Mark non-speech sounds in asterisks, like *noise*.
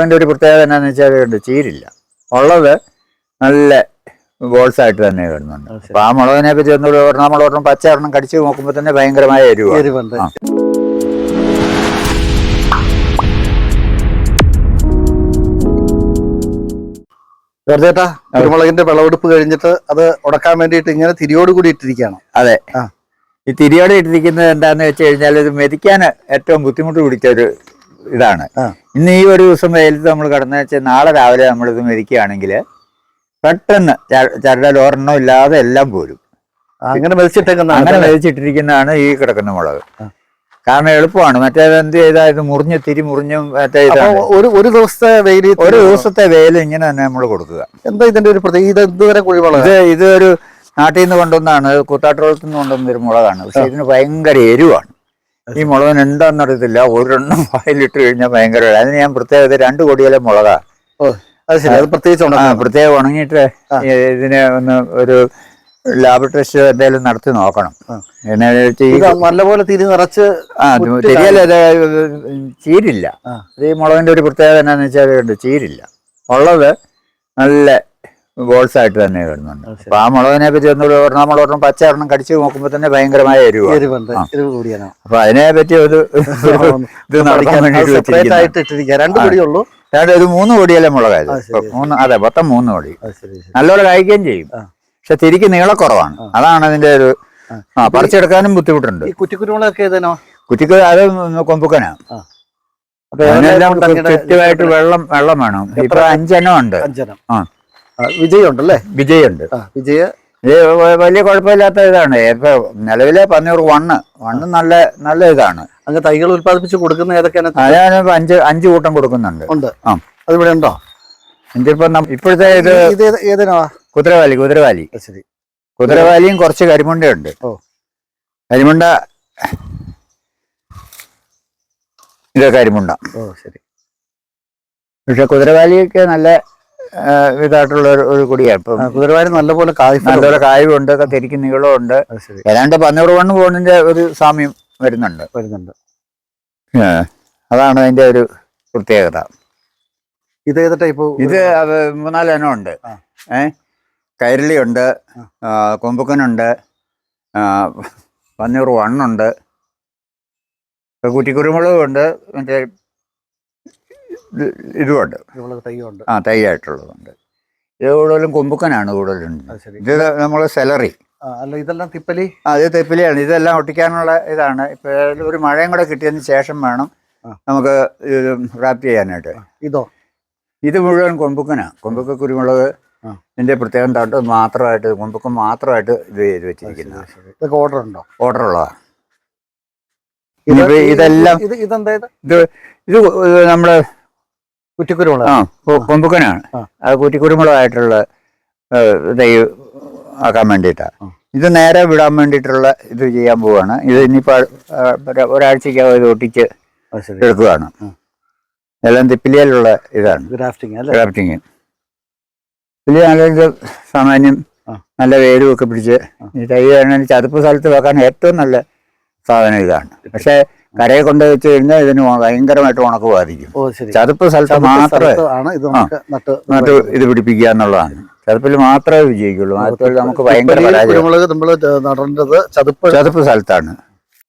മുളകിന്റെ ഒരു പ്രത്യേകത എന്നാന്ന് വെച്ചാൽ ഉണ്ട് ചീരില്ല. ഉള്ളത് നല്ല ബോൾസ് ആയിട്ട് തന്നെ വരുന്നുണ്ട്. അപ്പൊ ആ മുളകിനെ പറ്റി ഒന്നുകൂടി ഒരെണ്ണം പച്ച ഒരെണ്ണം കടിച്ചു നോക്കുമ്പോൾ തന്നെ ഭയങ്കരമായ എരിവാണ്. ചേട്ടാ കുരുമുളകിന്റെ വിളവെടുപ്പ് കഴിഞ്ഞിട്ട് അത് ഉടക്കാൻ വേണ്ടിയിട്ട് ഇങ്ങനെ തിരിയോട് കൂടി ഇട്ടിരിക്കുകയാണ്. അതെ. ഈ തിരിയോട് ഇട്ടിരിക്കുന്നത് എന്താണെന്ന് വെച്ച് കഴിഞ്ഞാൽ ഇത് മെതിക്കാൻ ഏറ്റവും ബുദ്ധിമുട്ട് പിടിച്ച ഒരു ഇതാണ്. ഇന്ന് ഈ ഒരു ദിവസം വെയിലത്ത് നമ്മൾ കിടന്നു വെച്ചാൽ നാളെ രാവിലെ നമ്മളിത് മെതിക്കുകയാണെങ്കിൽ പെട്ടെന്ന് ചര- ചരടൽ ഒരെണ്ണം ഇല്ലാതെ എല്ലാം പോരും. അങ്ങനെ മെതിച്ചിട്ടേക്കുന്ന അങ്ങനെ മെതിച്ചിട്ടിരിക്കുന്നതാണ് ഈ കിടക്കുന്ന മുളക്. കാരണം എളുപ്പമാണ്. മറ്റേത് എന്ത് ചെയ്താൽ ഇത് മുറിഞ്ഞ് തിരി മുറിഞ്ഞും മറ്റേ ഒരു ഒരു ദിവസത്തെ വെയിൽ ഒരു ദിവസത്തെ വെയിൽ ഇങ്ങനെ തന്നെ നമ്മൾ കൊടുക്കുക. എന്താ ഇതിന്റെ ഒരു പ്രത്യേക ഇത് എന്തുവരെ ഇത് ഇതൊരു നാട്ടിൽ നിന്ന് കൊണ്ടുവന്നാണ് കൂത്താട്ടുകളത്തിൽ നിന്ന് കൊണ്ടുവന്ന ഒരു മുളകാണ്. പക്ഷെ ഇതിന് ഭയങ്കര എരിവാണ്. ഈ മുളകിന് എന്താണെന്ന് അറിയത്തില്ല. ഒരെണ്ണം *laughs* വായിലിട്ട് കഴിഞ്ഞാൽ ഭയങ്കര. അതിന് ഞാൻ പ്രത്യേകത രണ്ട് കൊടിയിലെ മുളകാ. അത് ശരി. അത് പ്രത്യേകിച്ച് ആ, പ്രത്യേകം ഉണങ്ങിയിട്ട് ഇതിനെ ഒന്ന് ഒരു ലാബ് ടെസ്റ്റ് എന്തെങ്കിലും നടത്തി നോക്കണം. നല്ലപോലെ തിരി നിറച്ച് ആ ചീരില്ല. ഈ മുളകിന്റെ ഒരു പ്രത്യേകത എന്നാന്ന് വെച്ചാൽ ചീരില്ല. ഉള്ളത് നല്ല ബോൾസ് ആയിട്ട് തന്നെ വരുന്നുണ്ട്. അപ്പൊ ആ മുളകിനെ പറ്റി ഒന്നുകൂടി ഒരെണ്ണം നമ്മൾ ഒരെണ്ണം പച്ച ഒരെണ്ണം കടിച്ചു നോക്കുമ്പോൾ തന്നെ ഭയങ്കരമായ എരിവാണ്. എരിവ് അപ്പൊ അതിനെ പറ്റി ഒരു ഇത് നടക്കാൻ ഇട്ടിരിക്കുക. രണ്ട് ഇത് മൂന്ന് കൊടിയല്ലേ മുളകായത്? മൂന്ന് അതെ മൊത്തം മൂന്ന് കൊടി നല്ലോണം കഴിക്കുകയും ചെയ്യും. പക്ഷെ തിരിക്ക് നീളക്കുറവാണ്. അതാണ് അതിന്റെ ഒരു ആ. പറിച്ചെടുക്കാനും ബുദ്ധിമുട്ടുണ്ട്. കുറ്റിക്കുരുമുളകൊക്കെ കുറ്റിക്ക് അത് കൊമ്പുക്കനാ. അപ്പൊ ചുറ്റുമായിട്ട് വെള്ളം വെള്ളം വേണം. ഇപ്പൊ അഞ്ചെണ്ണം ഉണ്ട്. ആ. വിജയുണ്ടല്ലേ? വിജയുണ്ട്. വിജയ. വലിയ കുഴപ്പമില്ലാത്ത ഇതാണ്. ഇപ്പൊ നിലവിലെ പന്നൂർ വണ്ണ്. വണ്ണ് നല്ല നല്ല ഇതാണ്. അങ്ങ് തൈകൾ ഉത്പാദിപ്പിച്ച് കൊടുക്കുന്ന ഏതൊക്കെയാണ്? ഞാൻ അഞ്ച് അഞ്ച് കൂട്ടം കൊടുക്കുന്നുണ്ട്. ഉണ്ട്. ആ. അതിവിടെ ഉണ്ടോ? ഇതിപ്പോ ഇപ്പോഴത്തെ ഇത് ഏതിനാ? കുതിരവാലി കുതിരവാലി. ശരി. കുതിരവാലിയും കുറച്ച് കരിമുണ്ടയുണ്ട്. ഓ. കരിമുണ്ട. ഇത് കരിമുണ്ട. ഓ ശരി. പക്ഷെ കുതിരവാലിയൊക്കെ നല്ല ഇതായിട്ടുള്ള ഒരു- കുടിയാണ്. ഇപ്പം കുതിരവാരി നല്ലപോലെ കായ് നല്ലപോലെ കായുണ്ട് തിരിക്ക് നീളമുണ്ട് ഉണ്ട്. ഏതാണ്ട് പന്നൂറ് വണ്ണ് പോണിന്റെ ഒരു സാമ്യം വരുന്നുണ്ട്. വരുന്നുണ്ട്. അതാണ് അതിന്റെ ഒരു പ്രത്യേകത. ഇത് ഏത് ടൈപ്പ്? ഇത് മൂന്നാൽ ഇനം ഉണ്ട്. ആ. ഏ കൈരളിയുണ്ട് കൊമ്പുക്കനുണ്ട് ആ, പന്നൂർ വണ്ണുണ്ട്. കുറ്റിക്കുരുമുളകുണ്ട് മറ്റേ ഇതുമുണ്ട് തൈയുണ്ട്. ആ തൈയായിട്ടുള്ളതുണ്ട്. ഇത് കൂടുതലും കൊമ്പുക്കനാണ് കൂടുതലുണ്ട് ഇത് നമ്മൾ സെലറി. ആ, അല്ല ഇതെല്ലാം തിപ്പലി? അത് തെപ്പിലിയാണ്. ഇതെല്ലാം ഒട്ടിക്കാനുള്ള ഇതാണ്. ഇപ്പൊ ഒരു മഴയും കൂടെ കിട്ടിയതിന് ശേഷം വേണം നമുക്ക് ഇത് റാപ്പ് ചെയ്യാനായിട്ട്. ഇതോ? ഇത് മുഴുവൻ കൊമ്പുക്കനാണ് കൊമ്പുക്ക കുരുമുളക് ആ. ഇതിന്റെ പ്രത്യേകം തട്ട് മാത്രമായിട്ട് കൊമ്പുക്ക മാത്രമായിട്ട് ഇത് ചെയ്ത് വെച്ചിരിക്കുന്നത് ഓർഡർ ഉണ്ടോ ഓർഡറുള്ളതാണ് ഇത് ഇതെല്ലാം ഇത് ഇതെന്തായത് ഇത്? ഇത് ഇത് നമ്മുടെ കുറ്റിക്കുരുമുളക്. ആ കൊമ്പുക്കനാണ്. അത് കുറ്റിക്കുരുമുളകായിട്ടുള്ള തൈ ആക്കാൻ വേണ്ടിയിട്ടാണ് ഇത് നേരെ വിടാൻ വേണ്ടിയിട്ടുള്ള ഇത് ചെയ്യാൻ പോവാണ്. ഇത് ഇനിയിപ്പോൾ ഒരാഴ്ചക്കകം ഇത് ഒട്ടിച്ച് എടുക്കുകയാണ്. എല്ലാം തിപ്പിലിയിലുള്ള ഇതാണ്. ഗ്രാഫ്റ്റിംഗ് നല്ല സാമാന്യം നല്ല വേരുമൊക്കെ പിടിച്ച് ഈ തൈ ചതുപ്പ് സ്ഥലത്ത് വെക്കാൻ ഏറ്റവും നല്ല സാധനം ഇതാണ്. പക്ഷെ കരയെ കൊണ്ട് വെച്ച് കഴിഞ്ഞാൽ ഇതിന് ഭയങ്കരമായിട്ട് ഉണക്ക് ബാധിക്കും. ചതുപ്പ് സ്ഥലത്ത് മാത്രമേ നട്ട് ഇത് പിടിപ്പിക്കുക എന്നുള്ളതാണ്. ചതുപ്പിൽ മാത്രമേ വിജയിക്കുള്ളൂ. നമുക്ക് ഭയങ്കര പരാജയം. ചതുപ്പ് സ്ഥലത്താണ്.